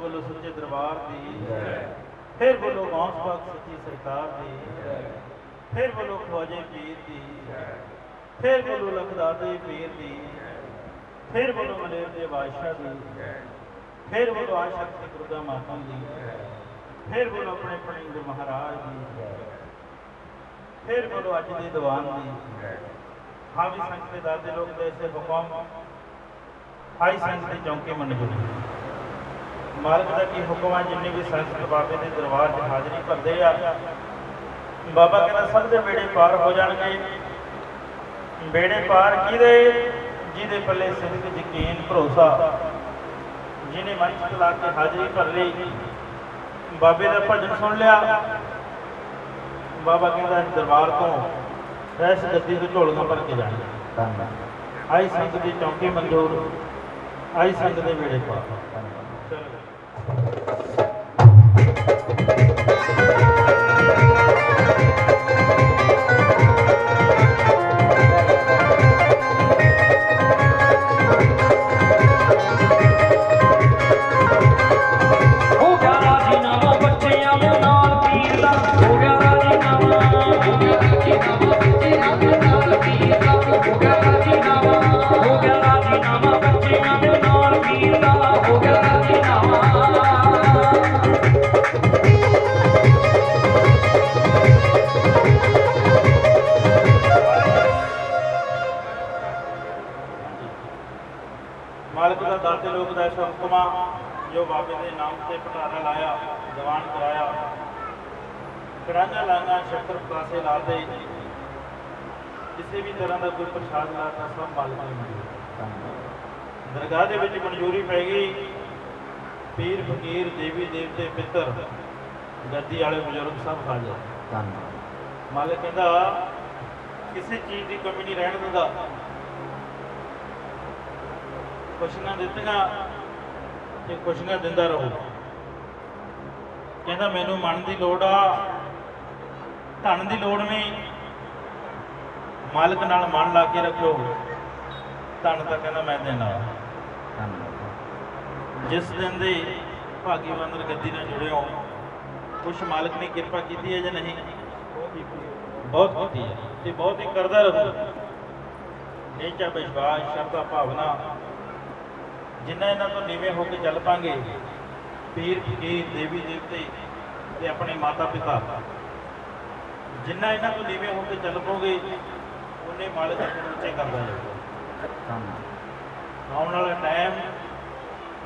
ਬੋਲੋ ਸੱਚੇ ਦਰਬਾਰ ਦੀ ਫਿਰ ਬੋਲੋ ਗੌਂਸ ਪਾਕ ਸੱਚੀ ਸਰਕਾਰ ਦੀ ਫਿਰ ਬੋਲੋ ਖਵਾਜੇ ਪੀਰ ਦੀ ਫਿਰ ਬੋਲੋ ਲਖਦਾਦੇ ਪੀਰ ਦੀ ਫਿਰ ਬੋਲੋ ਮਲੇਰ ਦੇ ਬਾਦਸ਼ਾਹ ਦੀ ਫਿਰ ਬੋਲੋ ਆਸ਼ਕ ਤੇ ਗੁਰਦਾ ਮਾਤਮ ਦੀ ਫਿਰ ਬੋਲੋ ਆਪਣੇ ਪਣਿੰਗ ਮਹਾਰਾਜ ਦੀ ਫਿਰ ਬੋਲੋ ਅੱਜ ਦੇ ਦੀਵਾਨ ਦੀ ਹਾਵੀ ਸੰਤ ਦੇ ਦਾਦੇ ਲੋਕ ਦੇ ਸੇ ਹੁਕਮ ਹਾਈ ਸੰਤ ਦੇ ਚੌਂਕੇ ਮੰਨਜੂਰੀ ਮਾਲਕ ਦਾ ਕੀ ਹੁਕਮ ਹੈ? ਜਿੰਨੇ ਵੀ ਸੰਸਤ ਬਾਬੇ ਦੇ ਦਰਬਾਰ 'ਚ ਹਾਜ਼ਰੀ ਭਰਦੇ ਆ ਬਾਬਾ ਕਹਿੰਦਾ ਸਭ ਦੇ ਬੇੜੇ ਪਾਰ ਹੋ ਜਾਣਗੇ। ਬੇੜੇ ਪਾਰ ਕਿਹਦੇ? ਜਿਹਦੇ ਪੱਲੇ ਸਿੱਧਕ ਯਕੀਨ ਭਰੋਸਾ। ਜਿਹਨੇ ਮਨ 'ਚ ਲਾ ਕੇ ਹਾਜ਼ਰੀ ਭਰ ਲਈ ਬਾਬੇ ਦਾ ਭਜਨ ਸੁਣ ਲਿਆ। ਬਾਬਾ ਕਹਿੰਦਾ ਦਰਬਾਰ ਤੋਂ ਇਸ ਗੱਦੀ ਤੋਂ ਝੋਲੀਆਂ ਭਰ ਕੇ ਜਾਣਗੇ। ਆਈ ਸੰਗਤ ਦੀ ਚੌਂਕੀ ਮਨਜ਼ੂਰ ਆਈ ਸੰਗਤ ਦੇ ਬੇੜੇ ਪਾਰ। ਚਲੋ ਜੋ ਬਾਬੇ ਦੇ ਨਾਮ ਤੇ ਭਟਾਰਾ ਲਾਇਆ ਦੀਵਾਨ ਕਰਾਇਆ। ਕੜਾਂਗਾ ਲਾਂਗਾ ਸ਼ੱਕਰ ਪਲਾਸੇ ਲਾ ਦੇ ਕਿਸੇ ਵੀ ਤਰ੍ਹਾਂ ਦਾ ਕੋਈ ਪ੍ਰਸ਼ਾਦ ਲਾਤਾ ਸਭ ਮਾਲਕ ਦੀ ਮਨਜ਼ੂਰੀ ਦਰਗਾਹ ਦੇ ਵਿੱਚ ਮਨਜ਼ੂਰੀ ਪੈ ਗਈ। ਪੀਰ ਫਕੀਰ ਦੇਵੀ ਦੇਵਤੇ ਪਿੱਤਰ ਗੱਦੀ ਵਾਲੇ ਬਜ਼ੁਰਗ ਸਭ ਹਾਜ਼ਰ ਮਾਲਕ ਕਹਿੰਦਾ ਕਿਸੇ ਚੀਜ਼ ਦੀ ਕਮੀ ਨਹੀਂ ਰਹਿਣ ਦਿੰਦਾ। ਖੁਸ਼ੀਆਂ ਦਿੱਤੀਆਂ ਤੇ ਖੁਸ਼ੀਆਂ ਦਿੰਦਾ ਰਹੋ। ਕਹਿੰਦਾ, ਮੈਨੂੰ ਮਨ ਦੀ ਲੋੜ ਆ, ਧਨ ਦੀ ਲੋੜ ਨਹੀਂ ਮਾਲਕ ਨਾਲ ਮਨ ਲਾ ਕੇ ਰੱਖੋ ਧਨ ਤਾਂ ਕਹਿੰਦਾ, ਮੈਂ ਦੇਣਾ। ਜਿਸ ਦਿਨ ਦੇ ਭਾਗੀ ਗੱਦੀ ਨਾਲ ਜੁੜੇ ਹੋ ਕੁਛ ਮਾਲਕ ਨੇ ਕਿਰਪਾ ਕੀਤੀ ਹੈ ਜਾਂ ਨਹੀਂ? ਬਹੁਤ ਕੀਤੀ ਹੈ। ਤੇ ਬਹੁਤ ਹੀ ਕਰਦਾ ਰਹੋ। ਨੇਚਾ ਵਿਸ਼ਵਾਸ, ਸ਼ਰਧਾ, ਭਾਵਨਾ ਜਿੰਨਾ ਇਹਨਾਂ ਤੋਂ ਨੀਵੇਂ ਹੋ ਕੇ ਚੱਲ ਪਾਂਗੇ, ਪੀਰ ਫਕੀਰ ਦੇਵੀ ਦੇਵਤੇ ਤੇ ਆਪਣੇ ਮਾਤਾ ਪਿਤਾ ਜਿੰਨਾ ਇਹਨਾਂ ਤੋਂ ਨੀਵੇਂ ਹੋ ਕੇ ਚੱਲ ਪੋਗੇ, ਉਹਨੇ ਮਾਲਕ ਆਪਣੇ ਉੱਚੇ ਕਰਦਾ ਜਾਊਗਾ ਆਉਣ ਵਾਲਾ ਟਾਈਮ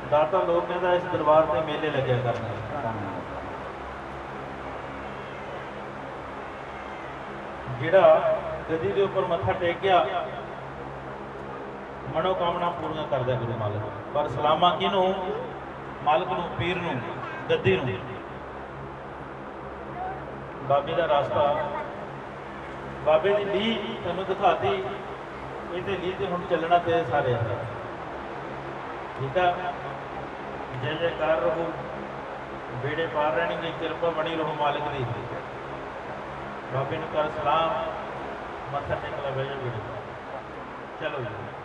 ਦਾਤਾ ਲੋਕ ਕਹਿੰਦਾ ਇਸ ਦਰਬਾਰ ਤੇ ਮੇਲੇ ਲੱਗਿਆ ਕਰਨਾ। ਜਿਹੜਾ ਗਦੀ ਦੇ ਉੱਪਰ ਮੱਥਾ ਟੇਕ ਮਨੋਕਾਮਨਾ ਪੂਰੀਆਂ ਕਰਦਾ ਗੁਰੂ ਮਾਲਕ ਪਰ ਸਲਾਮਾ ਕਿਨੂੰ ਮਾਲਕ ਨੂੰ, ਪੀਰ ਨੂੰ, ਗੱਦੀ ਨੂੰ। ਬਾਬੇ ਦਾ ਰਾਸਤਾ। ਬਾਬੇ ਦੀ ਲੀ ਤੁਹਾਨੂੰ ਦਿਖਾਤੀ। ਇਹਦੇ ਲੀ ਤੇ ਹੁਣ ਚੱਲਣਾ ਤੇ ਸਾਰੇ ਆ। ਠੀਕ ਆ? ਜੈ ਜੈਕਾਰ ਰਹੋ। ਬੇੜੇ ਪਾਰ ਰਹਿਣਗੇ, ਕਿਰਪਾ ਬਣੀ ਰਹੋ ਮਾਲਕ ਦੀ। ਬਾਬੇ ਨੂੰ ਕਰ ਸਲਾਮ। ਮੱਥਾ ਟੇਕ ਲੈ ਬੈਜੋ ਬੇੜੇ ਚਲੋ ਜੀ।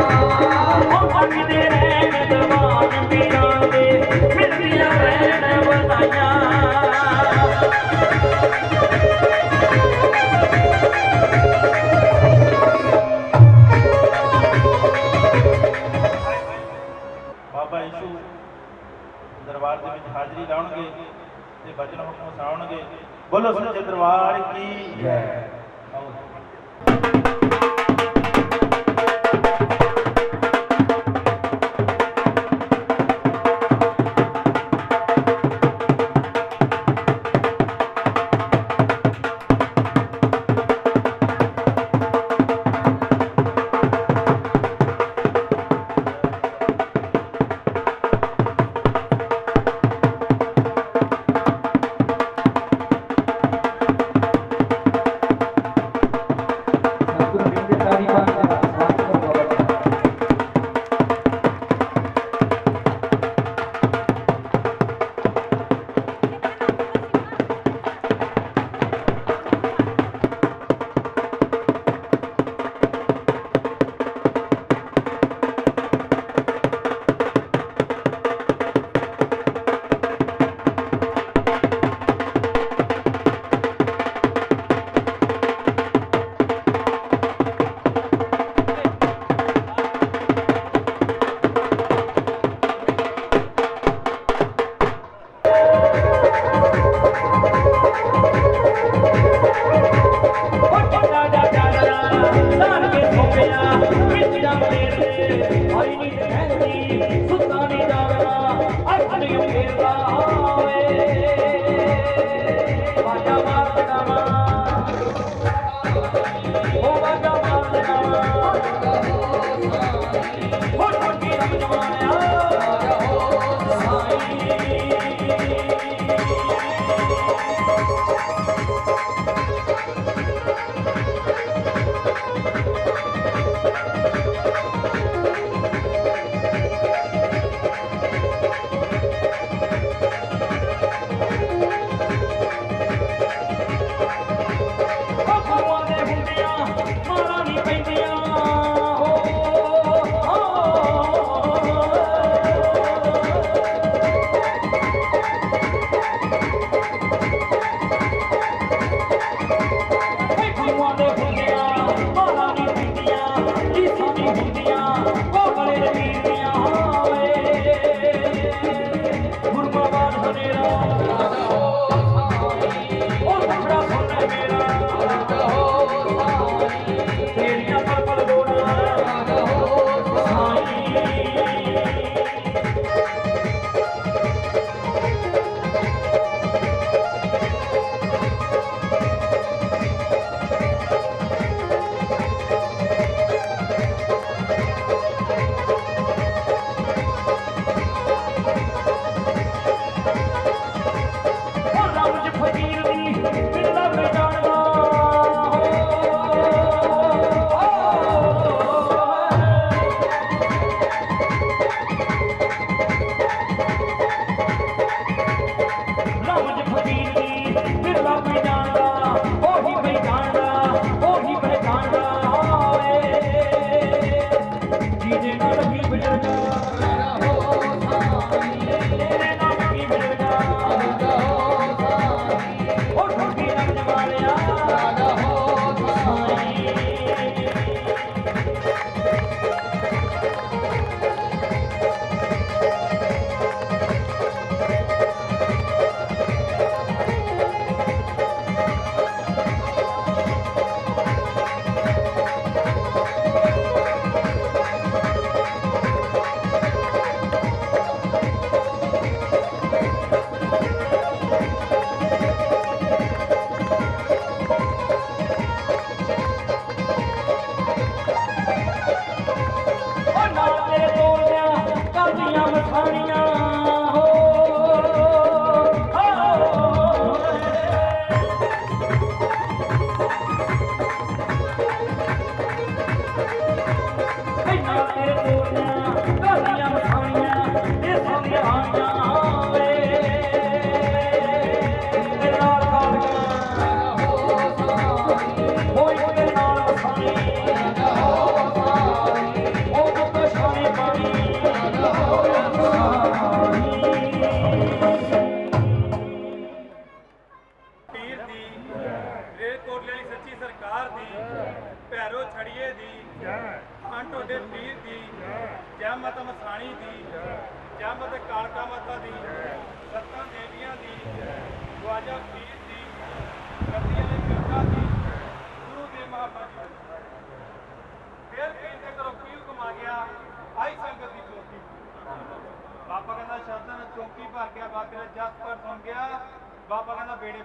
ਹਾਜ਼ਰੀ ਲਾਉਣਗੇ ਤੇ ਬਚਨ ਹੁਕਮ ਸੁਣਾਉਣਗੇ। ਬੋਲੋ ਸੱਚੇ ਦਰਬਾਰ ਕੀ ਜੈ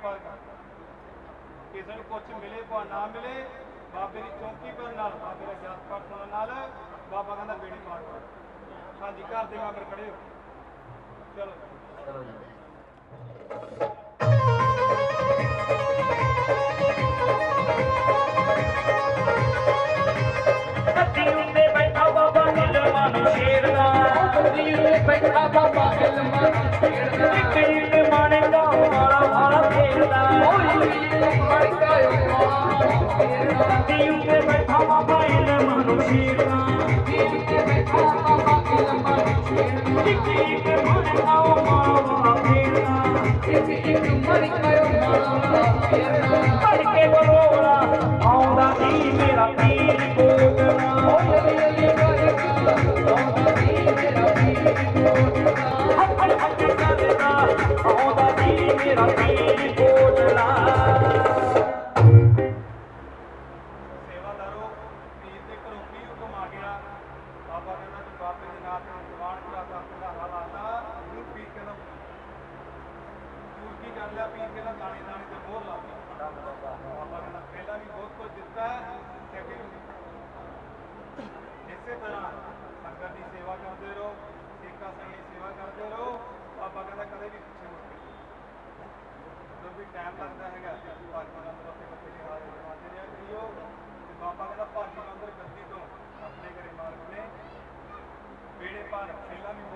ਪਲ ਕਿਸੇ ਨੂੰ ਕੁਝ ਮਿਲੇ ਭਾ ਨਾ ਮਿਲੇ ਬਾਬੇ ਦੀ ਚੌਂਕੀ ਪਰ ਨਾਲ ਬਾਬੇ ਦਾ ਗਿਆਨ ਪ੍ਰਾਰਥਨਾ ਨਾਲ ਬਾਬਾ ਕਹਿੰਦਾ ਬੇੜੀ ਪਾਰ ਕਰ ਹਾਂਜੀ ਘਰ ਦੇ ਮਗਰ ਖੜੇ ਹੋ। ਚਲੋ। ਚਲੋ ਜੀ ਬੈਠਾ ਬਾਬਾ ਹਿਲਮਾ ਨੂੰ ਸ਼ੇਰਨਾ ਤੇਰੀ ਬੈਠਾ ਬਾਬਾ ਹਿਲਮਾ ਉੱਤੇ ਬੈਠਾ ਬਾਬਾ ਇਲਮ ਨੂੰ ਸ਼ੇਰਾਂ ਪੀਰ ਤੇ ਬੈਠਾ ਬਾਬਾ ਇਲਮ ਨੂੰ ਸ਼ੇਰਾਂ ਜਿੱਤੀ ਤੇ ਮਨ ਆਉ ਮਾਵਾ ਫੇਰਨਾ ਜਿੱਤੀ ਇੱਕ ਮਨ ਆਉ ਮਾਵਾ ਫੇਰਨਾ ਪੜ ਕੇ ਬੋਲਾ ਆਉਂਦਾ ਨਹੀਂ Silvano, Silvano.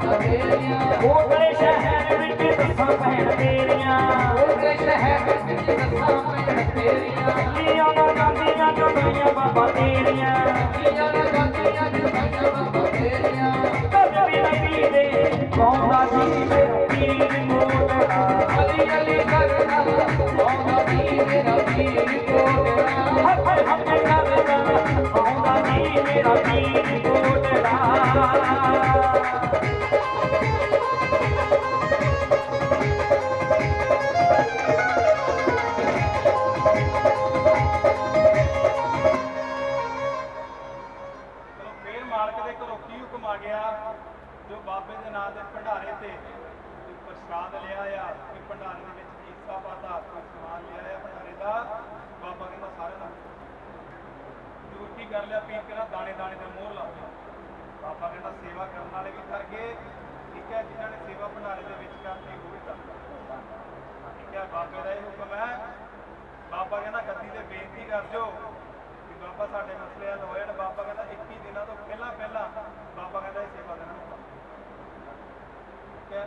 ਉਹ ਕਰੇ ਸ਼ਹਿਰ ਵਿੱਚ ਦਸਾਂ ਭੈਣ ਤੇਰੀਆਂ ਉਹ ਕਰੇ ਸ਼ਹਿਰ ਵਿੱਚ ਦਸਾਂ ਭੈਣ ਤੇਰੀਆਂ ਲੀਆਂ ਨਾ ਜਾਂਦੀਆਂ ਜੁਗਲੀਆਂ ਬਾਬਾ ਤੇਰੀਆਂ ਲੀਆਂ ਨਾ ਜਾਂਦੀਆਂ ਜੁਗਲੀਆਂ ਬਾਬਾ ਤੇਰੀਆਂ ਕਦੇ ਨਾ ਪੀਦੇ ਕੌਂਦਾ ਜੀ ਮੇਰਾ ਪੀਰ ਮੋਟਰਾ ਅਲੀ ਅਲੀ ਕਰਨਾ ਕੌਂਦਾ ਜੀ ਮੇਰਾ ਪੀਰ ਮੋਟਰਾ ਕਰ ਦਿਓ ਬਾਬਾ ਸਾਡੇ ਮਸਲੇ ਹੱਲ ਹੋ ਜਾਣ ਬਾਬਾ ਕਹਿੰਦਾ 21 ਦਿਨਾਂ ਤੋਂ ਪਹਿਲਾਂ ਪਹਿਲਾਂ ਬਾਬਾ ਕਹਿੰਦਾ ਇਹ ਸੇਵਾ ਦੇਣਾ ਠੀਕ ਹੈ।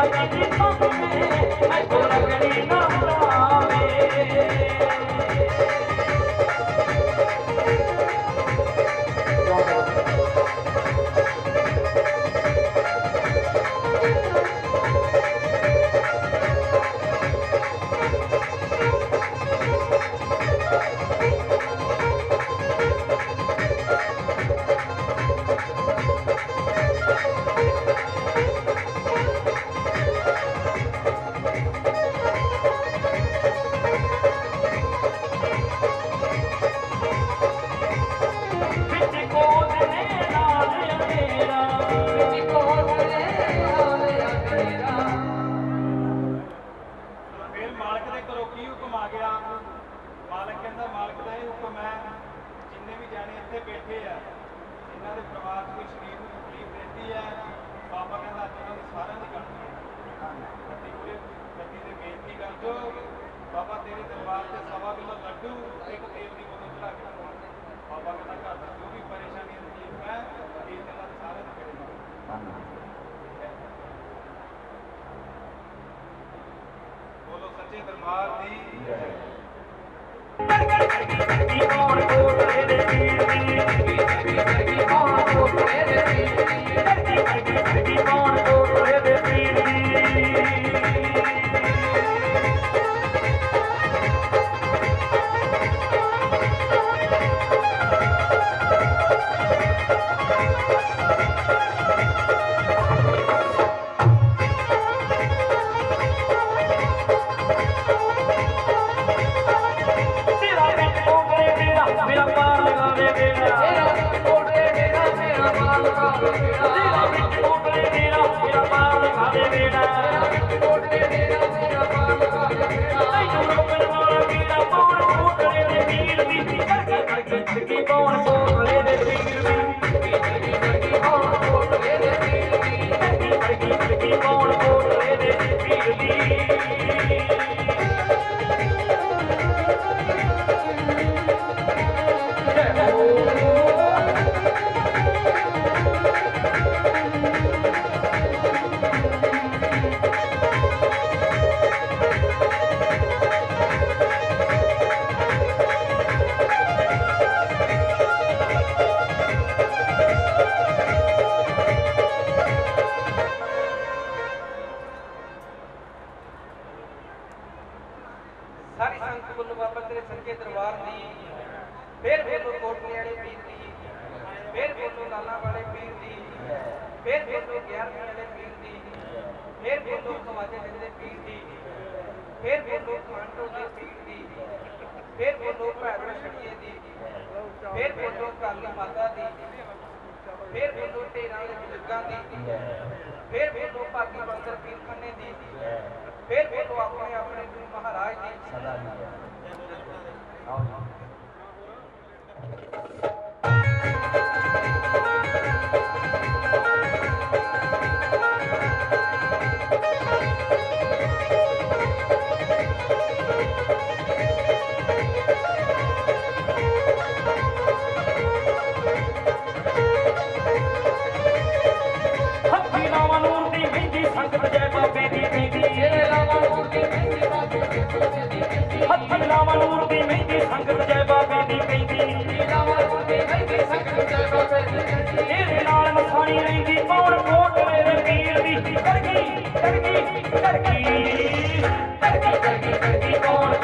मेरा मेरे पंख में ਹੁਕਮ ਆ ਗਿਆ ਮਾਲਕ ਕਹਿੰਦਾ, ਮਾਲਕ ਦਾ ਇਹ ਹੁਕਮ ਹੈ, ਜਿੰਨੇ ਵੀ ਜਾਣੇ ਇੱਥੇ ਬੈਠੇ ਆ, ਇਹਨਾਂ ਦੇ ਪਰਿਵਾਰ ਕੋਈ ਸ਼ਰੀਰ ਨੂੰ ਤਕਲੀਫ ਰਹਿੰਦੀ ਹੈ। ਬਾਬਾ ਕਹਿੰਦਾ, ਅੱਜ ਇਹਨਾਂ ਦੀ ਸਾਰਿਆਂ ਦੀ ਗੱਲ ਗੱਡੀ ਦੇ ਬੇਨਤੀ ਕਰ ਦੋ ਬਾਬਾ, ਤੇਰੇ ਦਰਬਾਰ ਤੇ ਸਵਾ ਕਿਲੋ ਲੱਡੂ, ਇੱਕ ਤੇਲ ਦੀ ਬੋਤਲ ਚੜਾ ਕੇ ਬਾਬਾ ਕਹਿੰਦਾ, ਘਰ ਦਾ ਜੋ ਵੀ ਪਰੇਸ਼ਾਨੀ ਤਕਲੀਫ ਹੈ ਇਹ ਤੇਰਾ ਸਾਰਾ ਨਿਕਲੇਗਾ ਧੰਨਵਾਦ ਸੱਚੇ ਦਰਬਾਰ ਦੀ ਜੈ। ਕੌਣ ਕੋ ਤੇਰੇ ਵੀਰ ਦੀ ਕੌਣ ਕੋ ਤੇਰੇ ਵੀਰ ਦੀ ਫਿਰ ਬੋਲੋ ਆਪਣੇ ਆਪਣੇ ਗੁਰੂ ਮਹਾਰਾਜ ਦੀ ਸਦਾ ਜੀ। ਆਓ ਬਾਬੇ ਦੀ ਕਹਿੰਦੀ ਮੇਰਾ ਵਾਰੂ ਤੇ ਕਹਿੰਦੇ ਸੰਗਤ ਜੈ ਬਾਬੇ ਦੀ ਕਹਿੰਦੀ ਤੇਰੇ ਨਾਲ ਮਸਾਣੀ ਰਹਿੰਦੀ, ਕੌਣ ਕੋਟ ਮੇਰੇ ਪੀਰ ਦੀ? ਕਰਗੀ ਕਰਗੀ ਕਰਗੀ ਕਰਗੀ ਕਰਗੀ ਕਰਗੀ, ਕੌਣ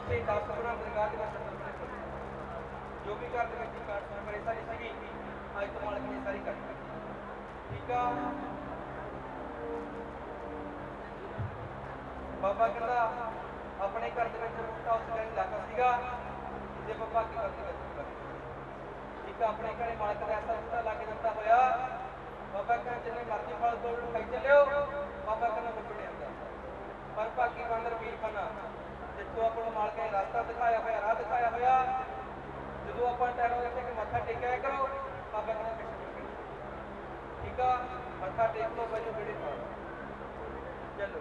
ਗਈ ਇੱਥੇ ਹੀ ਦਸ ਗੁਰਾਂ ਦਰਗਾਹ ਦੇ ਵਿੱਚ ਅੰਦਰ ਬਣੇ ਹੋਏ। ਜੋ ਵੀ ਘਰ ਦੇ ਵਿੱਚ ਕਾਟ ਮੈਂ ਮੇਰੇ ਸਾਰੀ ਸੀਗੀ ਅੱਜ ਬਾਬਾ ਕਹਿੰਦਾ, ਆਪਣੇ ਘਰ ਦੇ ਵਿੱਚ ਮੁੰਡਾ ਉਸ ਟਾਈਮ ਲੱਗਾ ਸੀਗਾ ਜੇ ਬਾਬਾ ਕੀ ਕਰਦੇ ਠੀਕ ਆਪਣੇ ਘਰੇ ਮਾਲਕ ਦਾ ਐਸਾ ਮੁੰਡਾ ਲੱਗ ਜਾਂਦਾ ਹੋਇਆ। ਬਾਬਾ ਕਹਿੰਦਾ, ਜਿੰਨੇ ਮਰਜ਼ੀ ਫਲ ਤੋੜ ਖਾਈ ਚੱਲਿਓ। ਬਾਬਾ ਕਹਿੰਦਾ ਮੁੱਕ ਨਹੀਂ ਪਰ ਭਾਗੀ ਬੰਦਰ ਵੀਰ ਖਾਨਾ ਜਿੱਥੋਂ ਆਪਾਂ ਨੂੰ ਮਾਲਕ ਨੇ ਰਸਤਾ ਦਿਖਾਇਆ ਹੋਇਆ, ਰਾਹ ਦਿਖਾਇਆ ਹੋਇਆ। ਜਦੋਂ ਆਪਾਂ ਟੈਰੋ ਇੱਥੇ ਕਿ ਮੱਥਾ ਟੇਕਿਆ ਕਰੋ, ਬਾਬਾ ਕਹਿੰਦਾ ਪਿੱਛੇ ਮੁੜ ਠੀਕ ਆ? ਮੱਥਾ ਟੇਕ ਲਓ ਬਜੋ ਬੜੇ ਚਲੋ।